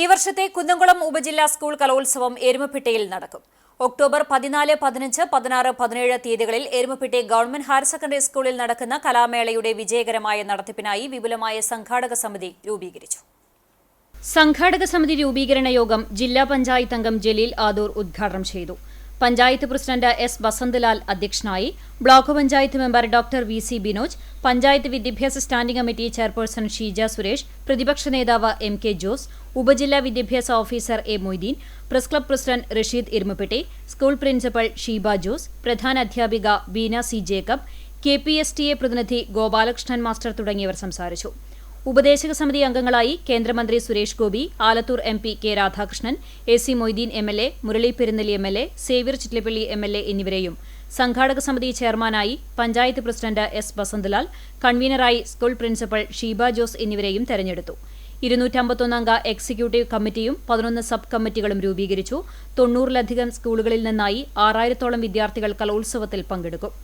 ഈ വർഷത്തെ കുന്നംകുളം ഉപജില്ലാ സ്കൂൾ കലോത്സവം എരുമപ്പെട്ടിയിൽ നടക്കും. ഒക്ടോബർ പതിനാല് പതിനഞ്ച് പതിനാറ് പതിനേഴ് തീയതികളിൽ എരുമപ്പെട്ടി ഗവൺമെന്റ് ഹയർ സെക്കൻഡറി സ്കൂളിൽ നടക്കുന്ന കലാമേളയുടെ വിജയകരമായ നടത്തിപ്പിനായി വിപുലമായ സംഘാടക സമിതി രൂപീകരിച്ചു. സംഘാടക സമിതി രൂപീകരണ യോഗം ജില്ലാ പഞ്ചായത്ത് അംഗം ജലീൽ ആദൂർ ഉദ്ഘാടനം ചെയ്തു. പഞ്ചായത്ത് പ്രസിഡന്റ് എസ് വസന്തലാൽ അധ്യക്ഷനായി block panchayat member doctor V C Binoj panchayat വിദ്യാഭ്യാസ standing committee chairperson Sheeja Suresh പ്രതിപക്ഷ നേതാവ് എം കെ ജോസ് ഉപജില്ലാ വിദ്യാഭ്യാസ officer A Moideen press club president Rasheed Erumapetty school principal Sheeba Jose പ്രധാന അധ്യാപിക Beena C Jacob K P S T A പ്രതിനിധി Gopalakrishnan master തുടങ്ങിയവർ സംസാരിച്ചു. ഉപദേശക സമിതി അംഗങ്ങളായി കേന്ദ്രമന്ത്രി Suresh Gopi Alathur M P K Radhakrishnan A C Moideen M L A Murali Perunelli M L A Xavier Chittilappilly M L A എന്നിവരെയും സംഘാടക സമിതി ചെയർമാനായി പഞ്ചായത്ത് പ്രസിഡന്റ് എസ് വസന്തലാൽ കൺവീനറായി സ്കൂൾ പ്രിൻസിപ്പൽ ഷീബ ജോസ് എന്നിവരെയും തെരഞ്ഞെടുത്തു. ഇരുന്നൂറ്റമ്പത്തൊന്നംഗ എക്സിക്യൂട്ടീവ് കമ്മിറ്റിയും പതിനൊന്ന് സബ് കമ്മിറ്റികളും രൂപീകരിച്ചു. തൊണ്ണൂറിലധികം സ്കൂളുകളിൽ നിന്നായി ആറായിരത്തോളം വിദ്യാർത്ഥികൾ കലോത്സവത്തിൽ പങ്കെടുക്കും.